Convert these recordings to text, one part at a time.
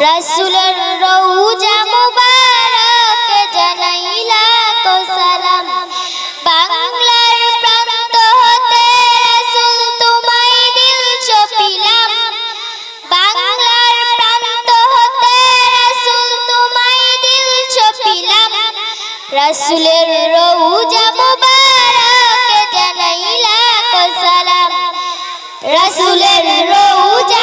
রাসূলের রওজা মুবারকে জানাইলা তো সালাম। বাংলার প্রান্ত হতে রাসূল তোমায় দিল ছপিলাম বাংলার প্রান্ত হতে রাসূল তোমায় দিল ছপিলাম রাসূলের রওজা মুবারকে জানাইলা তো সালাম। রাসূলের রওজা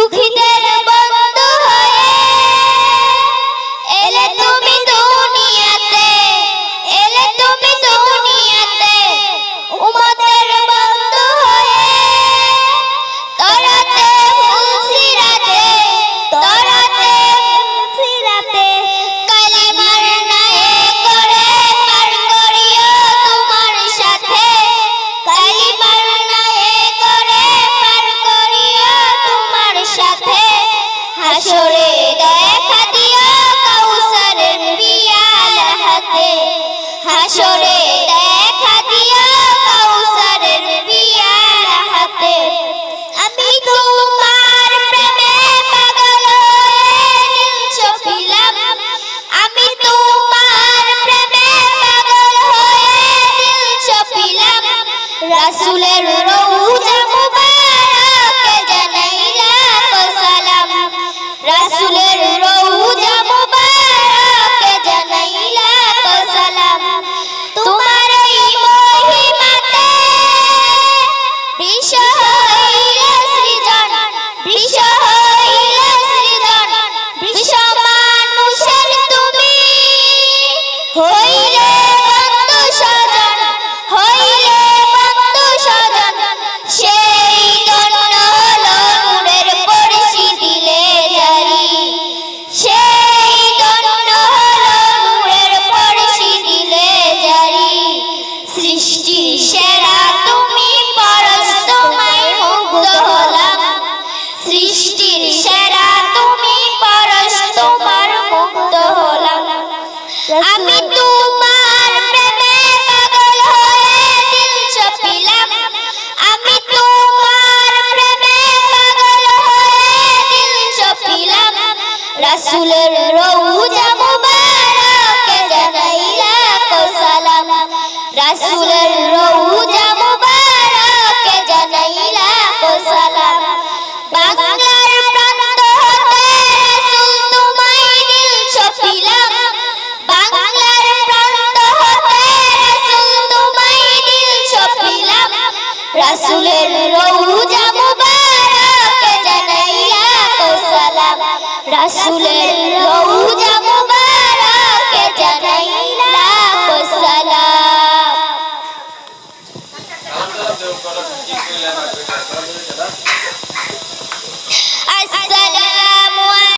দুঃখীদের হাসরে দেখা দিও কাউসারের পিয়াল হাতে। হাসরে দেখা দিও কাউসারের পিয়াল হাতে। আমি তোমার প্রেমে পাগল ছপিলাম আমি তোমার প্রেমে পাগল হয়ে ছপিলাম রওজা সেরা, তুমি পরশ, তোমায় মুগ্ধ হলাম। সৃষ্টির সেরা, তুমি পরশ, তোমার মুগ্ধ হলাম। আমি তোমার প্রেমে পাগল হয়ে দিল ছপিলাম আমি তোমার প্রেমে পাগল হয়ে দিল ছপিলাম রাসূলের রওজা রাসূলের রওজা মুবারকে জানাইলা তো সালাম। বাংলার প্রান্ত হতে রাসূল তোমায় দিল ছপিলাম বাংলার প্রান্ত হতে তোমায় ছপিলাম তো সালাম। కదా